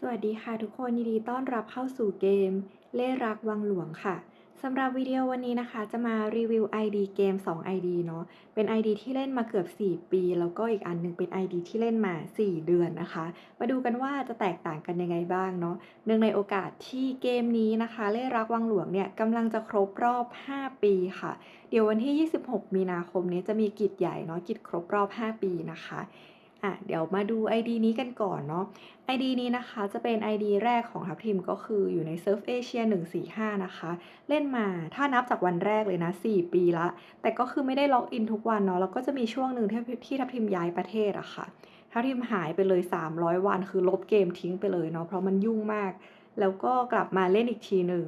สวัสดีค่ะทุกคนยินดีต้อนรับเข้าสู่เกม เล่รักวังหลวงค่ะสำหรับวิดีโอวันนี้นะคะ จะมารีวิว ID เกม 2 ID เนาะเป็น ID ที่เล่นมาเกือบ 4 ปี แล้วก็อีกอันหนึงเป็น ID ที่เล่นมา 4 เดือนนะคะ มาดูกันว่าจะแตกต่างกันยังไงบ้างเนาะเนื่องในโอกาสที่เกมนี้นะคะ เล่รักวังหลวงเนี่ยกำลังจะครบรอบ 5 ปีค่ะ เดี๋ยววันที่ 26 มีนาคมนี้จะมีกิจใหญ่เนาะกิจครบรอบ 5 ปีนะคะ อะเดี๋ยวมาดู ID นี้กันก่อนเนาะ ID นี้นะคะจะเป็น ID แรกของทัพทีมก็คืออยู่ในเซิร์ฟเอเชีย145 นะคะ เล่นมาถ้านับจากวันแรกเลยนะ 4 ปีละ แต่ก็คือไม่ได้ล็อกอินทุกวันเนาะแล้วก็จะมีช่วงหนึ่งที่ที่ทัพทีมย้ายประเทศอะค่ะทัพทีมหายไปเลย 300 วันคือลบเกมทิ้งไปเลยเนาะเพราะมันยุ่งมาก แล้วก็กลับมาเล่นอีกทีหนึ่ง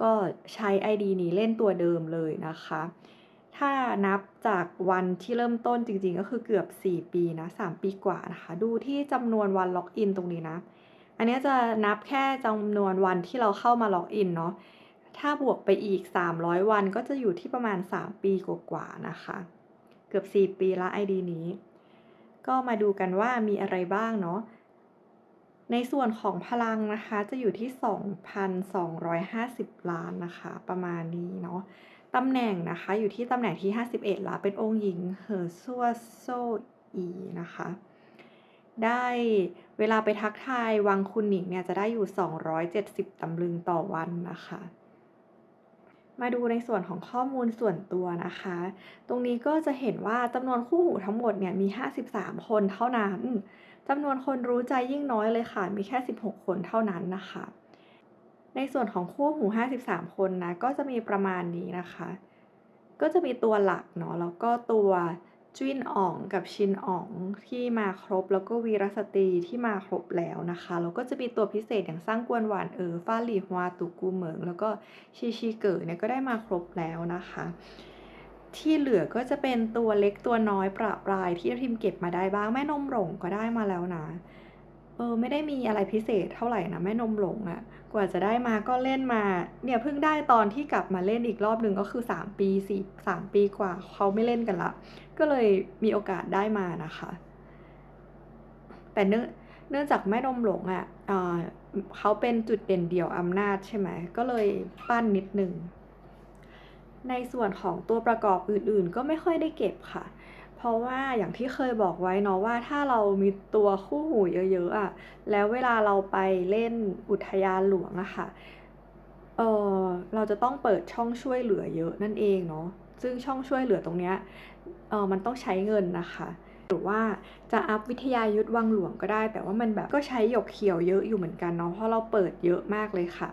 ก็ใช้ ID นี้เล่นตัวเดิมเลยนะคะ ถ้านับจากวันที่เริ่มต้นจริงๆ ก็คือเกือบ 4 ปีนะ 3 ปีกว่านะคะ ดูที่จำนวนวันล็อกอินตรงนี้นะ อันนี้จะนับแค่จำนวนวันที่เราเข้ามาล็อกอินเนาะ ถ้าบวกไปอีก 300 วันก็จะอยู่ที่ประมาณ 3 ปีกว่าๆนะคะ เกือบ 4 ปีละ ID นี้ ก็มาดูกันว่ามีอะไรบ้างเนาะ ในส่วนของพลังนะคะจะอยู่ที่ 2,250 ล้านนะคะ ประมาณนี้เนาะ ตำแหน่งนะคะอยู่ที่ตำแหน่งที่ 51ละเป็นองค์หญิงเหอซัวโซอีนะคะ ได้เวลาไปทักทายวังคุณหนิงเนี่ยจะได้อยู่ 270 ตำลึงต่อวันนะคะ มาดูในส่วนของข้อมูลส่วนตัวนะคะ ตรงนี้ก็จะเห็นว่าจำนวนคู่หูทั้งหมดเนี่ยมี 53 คนเท่านั้นจำนวนคนรู้ใจยิ่งน้อยเลยค่ะ มีแค่ 16 คนเท่านั้นนะคะ ในส่วนของคู่หู 53 คนนะก็จะมีประมาณนี้นะคะ ก็จะมีตัวหลักเนาะแล้วก็ตัวจิ้นอ่องกับชินอ่องที่มาครบ แล้วก็วีรสตรีที่มาครบแล้วนะคะแล้วก็จะมีตัวพิเศษอย่างสร้างกวนหวานเออฟ้าหลี่ฮวาตุกูเหมิงแล้วก็ชีชีเก๋อเนี่ยก็ได้มาครบแล้วนะคะ ที่เหลือก็จะเป็นตัวเล็กตัวน้อยประปรายที่ทีมเก็บมาได้บ้างแม่นมหลงก็ได้มาแล้วนะเออไม่ได้มีอะไรพิเศษเท่าไหร่นะแม่นมหลงอะ กว่าจะได้มาก็เล่นมาเนี่ยเพิ่งได้ตอนที่กลับมาเล่นอีกรอบหนึ่งก็คือ 3 ปีสี่สามปีกว่าเขาไม่เล่นกันละ ก็เลยมีโอกาสได้มานะคะ แต่เนื่องเนื่องจากแม่นมหลงอะเอ่อเขาเป็นจุดเด่นเดี่ยวอำนาจใช่ไหมก็เลยปั้นนิดนึงในส่วนของตัวประกอบอื่นๆ ก็ไม่ค่อยได้เก็บค่ะ เพราะว่าอย่างที่เคยบอกไว้เนาะว่าถ้าเรามีตัวคู่หูเยอะๆอะแล้วเวลาเราไปเล่นอุทยานหลวงอะค่ะเออเราจะต้องเปิดช่องช่วยเหลือเยอะนั่นเองเนาะซึ่งช่องช่วยเหลือตรงเนี้ยเออมันต้องใช้เงินนะคะหรือว่าจะอัพวิทยายุทธวังหลวงก็ได้ แต่ว่ามันแบบก็ใช้หยกเขียวเยอะอยู่เหมือนกันเนาะเพราะเราเปิดเยอะมากเลยค่ะ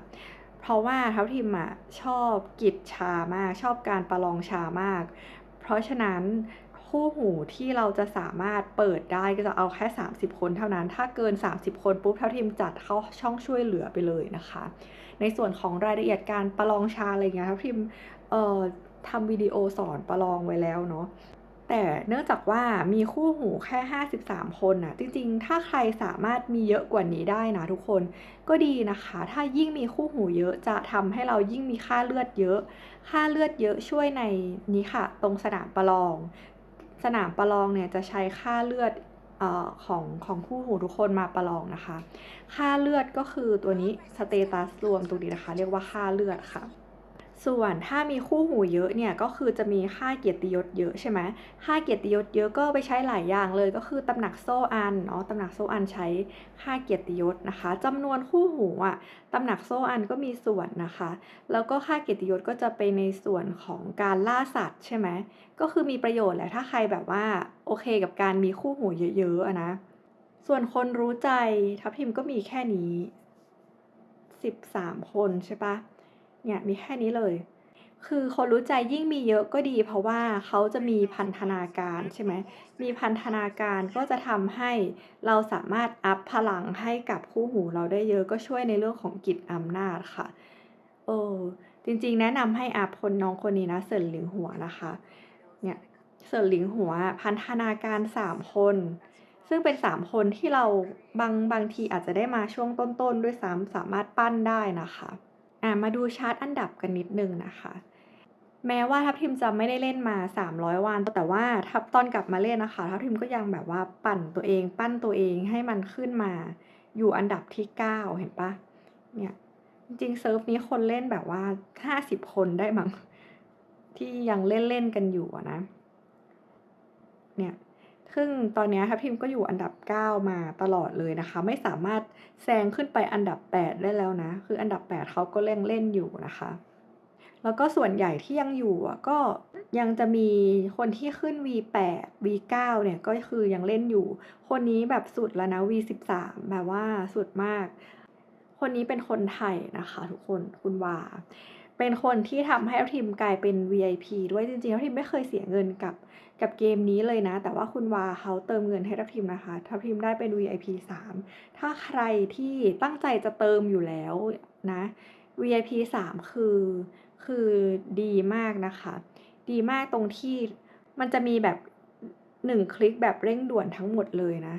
เพราะว่าทัพทิมอะชอบกิจชามาก ชอบการประลองชามาก เพราะฉะนั้น คู่หูที่เราจะสามารถเปิดได้ก็จะเอาแค่ 30 คนเท่านั้น ถ้าเกิน 30 คนปุ๊บทัพทิมจัดเข้าช่องช่วยเหลือไปเลยนะคะ ในส่วนของรายละเอียดการประลองชาอะไรเงี้ยทัพทิมเอ่อทำวิดีโอสอนประลองไว้แล้วเนาะแต่เนื่องจากว่ามีคู่หูแค่ 53 คนน่ะจริงๆ ถ้าใครสามารถมีเยอะกว่านี้ได้นะทุกคนก็ดีนะคะ ถ้ายิ่งมีคู่หูเยอะจะทำให้เรายิ่งมีค่าเลือดเยอะ ค่าเลือดเยอะช่วยในนี้ค่ะ ตรงสนามประลอง สนามประลองเนี่ยจะใช้ค่าเลือดเอ่อของของคู่หูทุกคนมาประลองนะคะ ค่าเลือดก็คือตัวนี้สเตตัสรวมตรงนี้นะคะ เรียกว่าค่าเลือดค่ะ ส่วนถ้ามีคู่หูเยอะเนี่ยก็คือจะมีค่าเกียรติยศเยอะใช่ไหมค่าเกียรติยศเยอะก็ไปใช้หลายอย่างเลยก็คือตำหนักโซ่อันเนาะตำหนักโซ่อันใช้ค่าเกียรติยศนะคะจำนวนคู่หูอะตำหนักโซ่อันก็มีส่วนนะคะ แล้วก็ค่าเกียรติยศก็จะไปในส่วนของการล่าสัตว์ใช่ไหมก็คือมีประโยชน์แหละถ้าใครแบบว่าโอเคกับการมีคู่หูเยอะๆนะส่วนคนรู้ใจทัพทิมก็มีแค่นี้ 13 คนใช่ปะ เนี่ยมีแค่นี้เลย คือคนรู้ใจยิ่งมีเยอะก็ดี เพราะว่าเขาจะมีพันธนาการใช่ไหมมีพันธนาการก็จะทำให้เราสามารถอัพพลังให้กับคู่หูเราได้เยอะก็ช่วยในเรื่องของกิจอำนาจค่ะเออจริงๆ แนะนำให้อัพคนน้องคนนี้นะเสินหลิงหัวนะคะเนี่ยเสินหลิงหัวพันธนาการสามคนซึ่งเป็นสามคนที่เราบางบางทีอาจจะได้มาช่วงต้นๆ ด้วยซ้ำสามารถปั้นได้นะคะ อะมาดูชาร์ตอันดับกันนิดนึงนะคะ แม้ว่าทัพทิมจะไม่ได้เล่นมา 300 วัน แต่ว่าทัพตอนกลับมาเล่นนะคะ ทัพทิมก็ยังแบบว่าปั่นตัวเอง ปั้นตัวเองให้มันขึ้นมา อยู่อันดับที่ 9 เห็นปล่า?เนี่ยจริงเซิร์ฟนี้คนเล่นแบบว่า 50 คนได้มั้งที่ยังเล่นๆกันอยู่นะ เนี่ย ซึ่งตอนนี้ยทัพทิมก็อยู่อันดับ 9 มาตลอดเลยนะคะ ไม่สามารถแซงขึ้นไปอันดับ 8 ได้แล้วนะ คืออันดับ 8เขาก็ยังเล่นอยู่นะคะ แล้วก็ส่วนใหญ่ที่ยังอยู่ก็ยังจะมีคนที่ขึ้น V8 V9 เนี่ยก็คือยังเล่นอยู่ คนนี้แบบสุดแล้วนะ V13 แบบว่าสุดมาก คนนี้เป็นคนไทยนะคะ ทุกคนคุณวา เป็นคนที่ทำให้ทัพทิมกลายเป็น VIP ด้วยจริงๆทัพทิมไม่เคยเสียเงินกับกับเกมนี้เลยนะ แต่ว่าคุณวาเขาเติมเงินให้ทัพทิมนะคะ ทัพทิมได้เป็น VIP 3 ถ้าใครที่ตั้งใจจะเติมอยู่แล้วนะ VIP 3 คือคือดีมากนะคะ ดีมากตรงที่มันจะมีแบบ 1 คลิกแบบเร่งด่วนทั้งหมดเลยนะ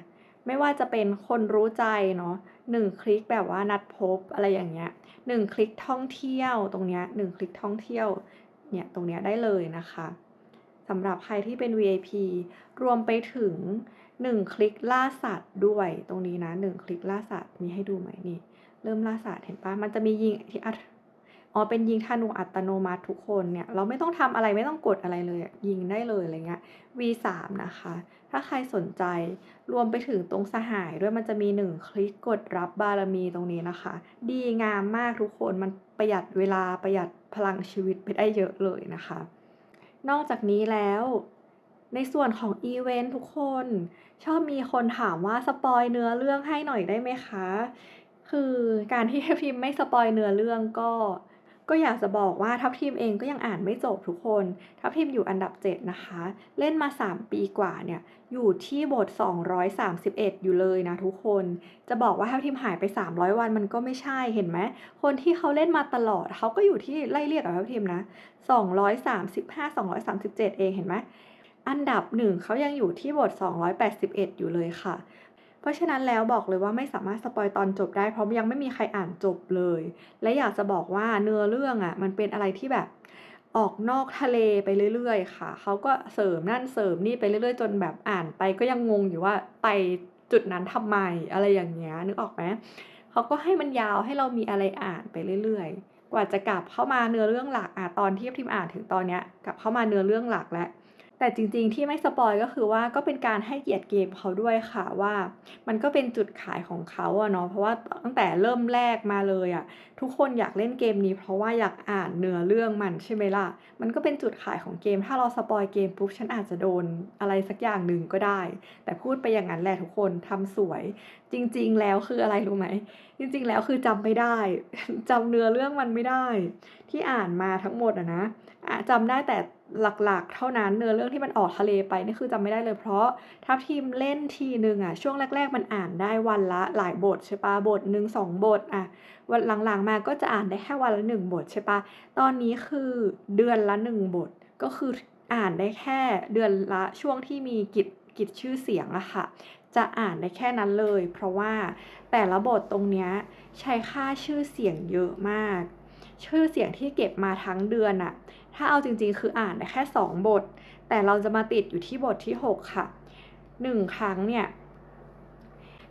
ไม่ว่าจะเป็นคนรู้ใจเนาะ1คลิกแบบว่านัดพบอะไรอย่างเงี้ย1คลิกท่องเที่ยวตรงเนี้ย1คลิกท่องเที่ยวเนี่ยตรงเนี้ยได้เลยนะคะสำหรับใครที่เป็น VIP รวมไปถึง 1 คลิกล่าสัตว์ด้วยตรงนี้นะ 1 คลิกล่าสัตว์มีให้ดูไหม?นี่ เริ่มล่าสัตว์เห็นปล่า?มันจะมียิงที่อัตอ๋อเป็นยิงธนูอัตโนมัติทุกคนเนี่ย เราไม่ต้องทำอะไรไม่ต้องกดอะไรเลย ยิงได้เลยอะไรเงี้ย V3 นะคะ ถ้าใครสนใจรวมไปถึงตรงสหายด้วยมันจะมี1คลิกกดรับบารมีตรงนี้นะคะ ดีงามมากทุกคนมันประหยัดเวลาประหยัดพลังชีวิตไปได้เยอะเลยนะคะ นอกจากนี้แล้วในส่วนของอิเวนต์ทุกคน ชอบมีคนถามว่าสปอยเนื้อเรื่องให้หน่อยได้ไหมคะ?คือการที่ทัพทิมไม่สปอยเนื้อเรื่องก็ ก็อยากจะบอกว่าทัพทิมเองก็ยังอ่านไม่จบทุกคน ทัพทิมอยู่อันดับ 7 นะคะ เล่นมา 3 ปีกว่าเนี่ย อยู่ที่บท 231 อยู่เลยนะทุกคน จะบอกว่าทัพทิมหายไป 300 วันมันก็ไม่ใช่เห็นไหม คนที่เขาเล่นมาตลอดเขาก็อยู่ที่ไล่เลี่ยกับทัพทิมนะ 235 237 เองเห็นไหม อันดับ 1เขายังอยู่ที่บท 281 อยู่เลยค่ะ เพราะฉะนั้นแล้วบอกเลยว่าไม่สามารถสปอยตอนจบได้ เพราะยังไม่มีใครอ่านจบเลย และอยากจะบอกว่าเนื้อเรื่องอะมันเป็นอะไรที่แบบออกนอกทะเลไปเรื่อย ๆ ค่ะ เขาก็เสริมนั่นเสริมนี่ไปเรื่อย ๆ จนแบบอ่านไปก็ยังงงอยู่ว่าไปจุดนั้นทำไมอะไรอย่างเงี้ยนึกออกไหมเขาก็ให้มันยาวให้เรามีอะไรอ่านไปเรื่อย ๆ กว่าจะกลับเข้ามาเนื้อเรื่องหลักอ่าตอนที่ทัพทิมอ่านถึงตอนเนี้ยกลับเข้ามาเนื้อเรื่องหลักแล้ว แต่จริงๆที่ไม่สปอยก็คือว่าก็เป็นการให้เกียรติเกมเขาด้วยค่ะว่า มันก็เป็นจุดขายของเขาอะเนาะเพราะว่าตั้งแต่เริ่มแรกมาเลยอะทุกคนอยากเล่นเกมนี้ เพราะว่าอยากอ่านเนื้อเรื่องมันใช่ไหมล่ะมันก็เป็นจุดขายของเกม ถ้าเราสปอยเกมปุ๊บฉันอาจจะโดนอะไรสักอย่างหนึ่งก็ได้ แต่พูดไปอย่างนั้นแหละทุกคนทำสวย จริง ๆ แล้วคืออะไรรู้ไหม?จริง ๆ แล้วคือจำไม่ได้จำเนื้อเรื่องมันไม่ได้ ที่อ่านมาทั้งหมดอะนะอ่าจำได้แต่ หลักๆ เท่านั้นเนื้อเรื่องที่มันออกทะเลไปนี่คือจำไม่ได้เลย เพราะทัพทิมเล่นทีหนึ่งอะช่วงแรก ๆ มันอ่านได้วันละหลายบทใช่ปล่าบทหนึ่ง2บทอะวันหลังๆมาก็จะอ่านได้แค่วันละ1บทใช่ปล่าตอนนี้คือเดือนละ1บท ก็คืออ่านได้แค่เดือนละช่วงที่มีกิจกิจชื่อเสียงอะค่ะ จะอ่านได้แค่นั้นเลย เพราะว่าแต่ละบทตรงเนี้ยใช้ค่าชื่อเสียงเยอะมาก ชื่อเสียงที่เก็บมาทั้งเดือนน่ะ ถ้าเอาจริงๆ คืออ่านได้แค่ 2 บท แต่เราจะมาติดอยู่ที่บทที่ 6 ค่ะ 1 ครั้งเนี่ย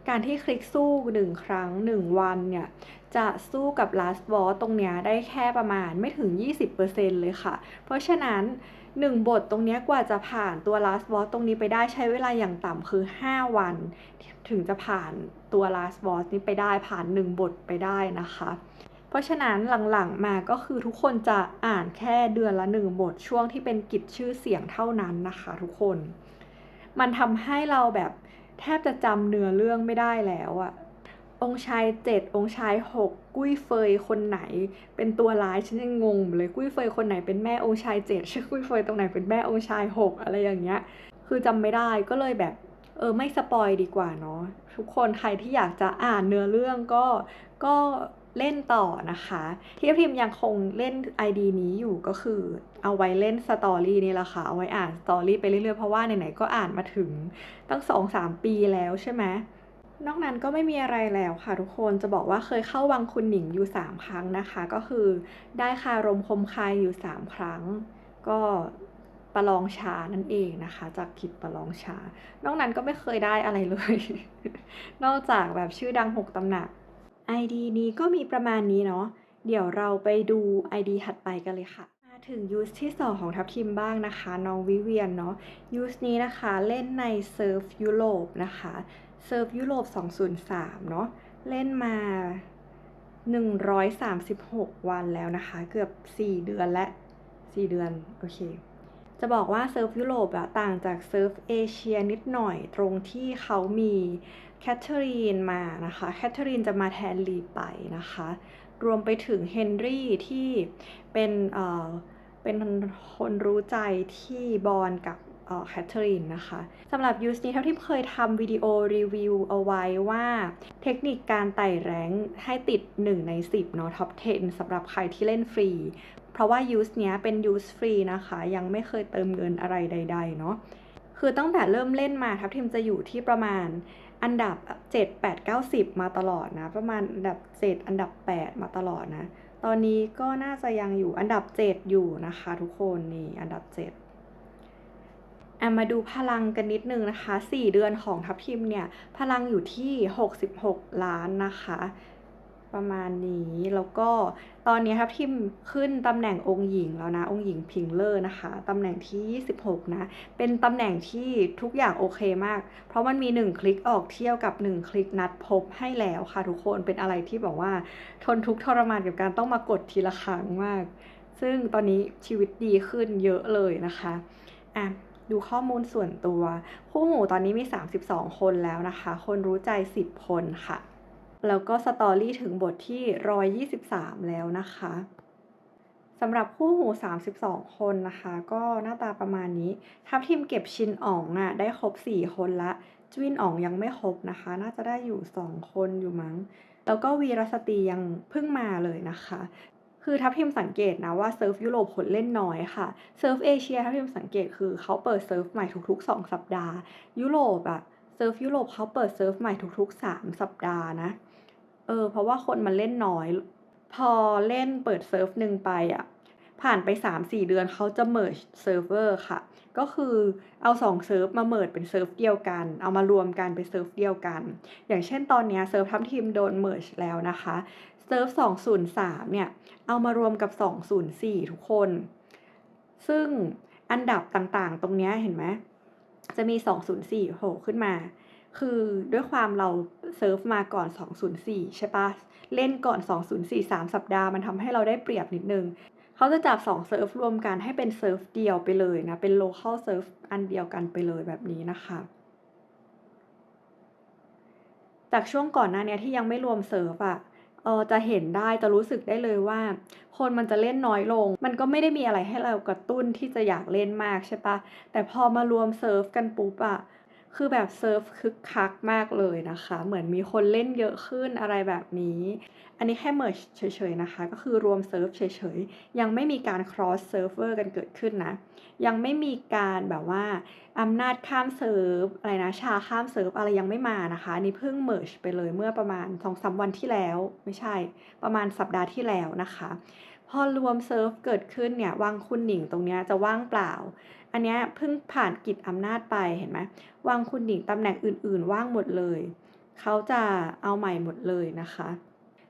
การที่คลิกสู้ 1 ครั้ง 1 วันเนี่ย จะสู้กับ Last Boss ตรงเนี้ยได้แค่ประมาณไม่ถึง 20%เลยค่ะ เพราะฉะนั้น 1 บทตรงเนี้ยกว่าจะผ่านตัว Last Boss ตรงนี้ไปได้ใช้เวลาอย่างต่ำคือ 5 วัน ถึงจะผ่านตัว Last Boss นี้ไปได้ผ่าน 1 บทไปได้นะคะ ราะฉะนั้นหลังๆมาก็คือทุกคนจะอ่านแค่เดือนละ1บทช่วงที่เป็นกิจชื่อเสียงเท่านั้นนะคะทุกคน มันทำให้เราแบบแทบจะจำเนื้อเรื่องไม่ได้แล้วอะองค์ชาย7องค์ชาย6กุ้ยเฟยคนไหน เป็นตัวร้ายฉันยังงงเลยกุ้ยเฟยคนไหนเป็นแม่องค์ชาย7ชื่อกุ้ยเฟยตรงไหนเป็นแม่องค์ชาย6อะไรอย่างเงี้ย คือจำไม่ได้ก็เลยแบบเออไม่สปอยดีกว่าเนาะทุกคนใครที่อยากจะอ่านเนื้อเรื่องก็ก็ เล่นต่อนะคะ ที่พิมยังคงเล่น ID นี้อยู่ก็คือ เอาไว้เล่น Story นี่แหละค่ะ เอาไว้อ่าน Story ไปเรื่อยๆ เพราะว่าไหนๆก็อ่านมาถึงตั้ง 2-3 ปีแล้วใช่ไหมนอกนั้นก็ไม่มีอะไรแล้วค่ะทุกคนจะบอกว่าเคยเข้าวังคุณหนิงอยู่ 3 ครั้งนะคะ ก็คือได้คารมคมคายอยู่ 3 ครั้ง ก็ประลองชานั่นเองนะคะ จากคิดประลองชา นอกนั้นก็ไม่เคยได้อะไรเลย นอกจากแบบชื่อดัง6ตำหนัก ID นี้ก็มีประมาณนี้เนาะ เดี๋ยวเราไปดู ID ถัดไปกันเลยค่ะ มาถึงยูสที่ 2 ของทัพทีมบ้างนะคะ น้องวิเวียนเนาะยูสนี้นะคะเล่นในเซิร์ฟยุโรปนะคะเซิร์ฟยุโรป 203 เนาะเล่นมา 136 วันแล้วนะคะ เกือบ 4 เดือนและ 4 เดือน โอเค จะบอกว่าเซิร์ฟยุโรปอะต่างจากเซิร์ฟเอเชียนิดหน่อยตรงที่เขามีแคทเธอรีนมานะคะแคทเธอรีนจะมาแทนลีไปนะคะ รวมไปถึงเฮนรี่ที่เป็นเอ่อเป็นคนรู้ใจที่บอลกับแคทเธอรีนนะคะสำหรับยูสนี้เท่าที่เคยทำวิดีโอรีวิวเอาไว้ว่าเทคนิคการไต่แรงให้ติด 1 ใน 10เนาะท็อป 10สำหรับใครที่เล่นฟรี เพราะว่ายูสเนี้ยเป็นยูสฟรีนะคะ ยังไม่เคยเติมเงินอะไรใด ๆ เนาะคือตั้งแต่เริ่มเล่นมาทัพทีมจะอยู่ที่ประมาณอันดับ 7 8 9 10 มาตลอดนะ ประมาณอันดับ 7 อันดับ 8 มาตลอดนะ ตอนนี้ก็น่าจะยังอยู่อันดับ 7 อยู่นะคะทุกคนนี่อันดับ 7อะมาดูพลังกันนิดนึงนะคะ 4 เดือนของทัพทีมเนี่ย พลังอยู่ที่ 66 ล้านนะคะ ประมาณนี้แล้วก็ตอนนี้ทัพทิมขึ้นตำแหน่งองค์หญิงแล้วนะ องค์หญิงพิงเลอร์นะคะตำแหน่งที่ 26 นะ เป็นตำแหน่งที่ทุกอย่างโอเคมาก เพราะมันมี 1 คลิกออกเที่ยวกับ 1 คลิกนัดพบให้แล้วค่ะทุกคนเป็นอะไรที่บอกว่า ทนทุกข์ทรมานกับการต้องมากดทีละครั้งมาก ซึ่งตอนนี้ชีวิตดีขึ้นเยอะเลยนะคะอะดูข้อมูลส่วนตัว คู่หูตอนนี้มี 32 คนแล้วนะคะ คนรู้ใจ 10 คนค่ะ แล้วก็สตอรี่ถึงบทที่ 123 แล้วนะคะสำหรับคู่หู 32 คนนะคะ ก็หน้าตาประมาณนี้ ทัพทีมเก็บชินอ๋องอะได้ครบ 4 คนละจวินอ๋องยังไม่ครบนะคะ น่าจะได้อยู่ 2 คนอยู่มั้ง แล้วก็วีรสตรียังเพิ่งมาเลยนะคะ คือทัพทีมสังเกตนะว่าเซิร์ฟยุโรปคนเล่นน้อยค่ะ เซิร์ฟเอเชียทัพทีมสังเกตคือเขาเปิดเซิร์ฟใหม่ทุกๆ 2 สัปดาห์ ยุโรปอะเซิร์ฟยุโรปเขาเปิดเซิร์ฟใหม่ทุกๆ 3 สัปดาห์นะ เออ เพราะว่าคนมันเล่นน้อย พอเล่นเปิดเซิร์ฟหนึ่งไปอะผ่านไป 3-4 เดือนเขาจะ merge เซิร์ฟเวอร์ค่ะ ก็คือเอา2เซิร์ฟมา merge เป็นเซิร์ฟเดียวกัน เอามารวมกันเป็นเซิร์ฟเดียวกัน อย่างเช่นตอนนี้เซิร์ฟทัพทีมโดน merge แล้วนะคะเซิร์ฟ203 เนี่ย เอามารวมกับ 204 ทุกคน ซึ่งอันดับต่างๆ ตรงนี้เห็นไหม จะมี 204โผล่ขึ้นมา คือด้วยความเราเซิร์ฟมาก่อน 204 ใช่ปะเล่นก่อน 204 3 สัปดาห์มันทำให้เราได้เปรียบนิดนึง เขาจะจับ 2 เซิร์ฟรวมกันให้เป็นเซิร์ฟเดียวไปเลยนะ เป็น local เซิร์ฟอันเดียวกันไปเลยแบบนี้นะคะ จากช่วงก่อนหน้าเนี้ยที่ยังไม่รวมเซิร์ฟอะเออจะเห็นได้จะรู้สึกได้เลยว่า คนมันจะเล่นน้อยลง มันก็ไม่ได้มีอะไรให้เรากระตุ้นที่จะอยากเล่นมากใช่ปะแต่พอมารวมเซิร์ฟกันปุ๊บอะ คือแบบเซิร์ฟคึกคักมากเลยนะคะ เหมือนมีคนเล่นเยอะขึ้นอะไรแบบนี้ อันนี้แค่ merge เฉยๆนะคะ ก็คือรวมเซิร์ฟเฉยๆ ยังไม่มีการ cross server กันเกิดขึ้นนะ ยังไม่มีการแบบว่าอำนาจข้ามเซิร์ฟอะไรนะชาข้ามเซิร์ฟอะไรยังไม่มานะคะอันนี้เพิ่ง merge ไปเลยเมื่อประมาณ2-3วันที่แล้ว ไม่ใช่ ประมาณสัปดาห์ที่แล้วนะคะ อรวมเซิร์ฟเกิดขึ้นเนี่ยวังคุณหนิงตรงนี้จะว่างเปล่า อันนี้เพิ่งผ่านกิจอำนาจไปเห็นไหมวังคุณหนิงตำแหน่งอื่น ๆ ว่างหมดเลย เขาจะเอาใหม่หมดเลยนะคะ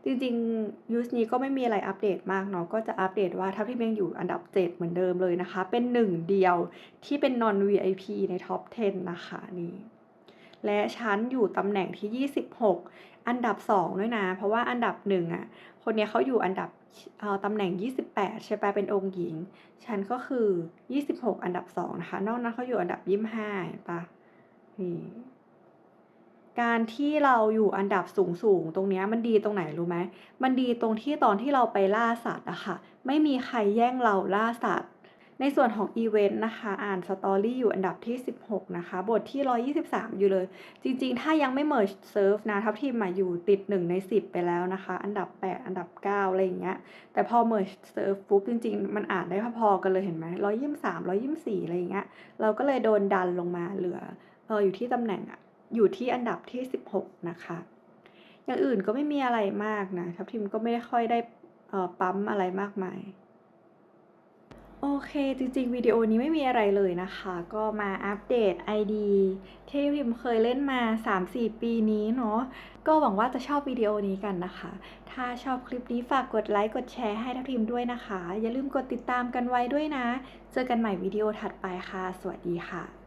จริงๆยูสนี้ก็ไม่มีอะไรอัปเดตมากเนาะก็จะอัปเดตว่าถ้าพี่เมงอยู่อันดับ 7 เหมือนเดิมเลยนะคะ เป็นหนึ่งเดียวที่เป็น non VIP ในท็อป 10 นะคะนี่และฉันอยู่ตำแหน่งที่ 26 อันดับ 2 ด้วยนะ เพราะว่าอันดับ1อะ คนเนี้ยเขาอยู่อันดับตำแหน่ง 28 ใช่ปะเป็นองค์หญิง ฉันก็คือ 26 อันดับ2นะคะ นอกนั้นเขาอยู่อันดับ 25เห็นปะนี่การที่เราอยู่อันดับสูงๆตรงนี้มันดีตรงไหนรู้ไหม มันดีตรงที่ตอนที่เราไปล่าสัตว์อะค่ะ ไม่มีใครแย่งเราล่าสัตว์ ในส่วนของอีเวนต์นะคะอ่านสตอรี่อยู่อันดับที่ 16 นะคะ บทที่ 123 อยู่เลย จริงๆ ถ้ายังไม่ merge serve นะทัพทีมมาอยู่ติด 1 ใน 10 ไปแล้วนะคะ อันดับ 8 อันดับ 9 อะไรอย่างเงี้ย แต่พอ merge serve ปุ๊บจริงๆ มันอ่านได้พอๆกันเลยเห็นไหม123 124อะไรอย่างเงี้ย เราก็เลยโดนดันลงมาเหลือเอออยู่ที่ตำแหน่งอะอยู่ที่อันดับที่ 16 นะคะ อย่างอื่นก็ไม่มีอะไรมากนะทัพทีมก็ไม่ได้ค่อยได้ปั๊มอะไรมากมาย โอเค จริงๆ วิดีโอนี้ไม่มีอะไรเลยนะคะ ก็มาอัปเดต ID ที่พิมเคยเล่นมา 3-4 ปีนี้เนาะ ก็หวังว่าจะชอบวิดีโอนี้กันนะคะ ถ้าชอบคลิปนี้ฝากกดไลค์ กดแชร์ให้ทัพทิมด้วยนะคะ อย่าลืมกดติดตามกันไว้ด้วยนะ เจอกันใหม่วิดีโอถัดไปค่ะ สวัสดีค่ะ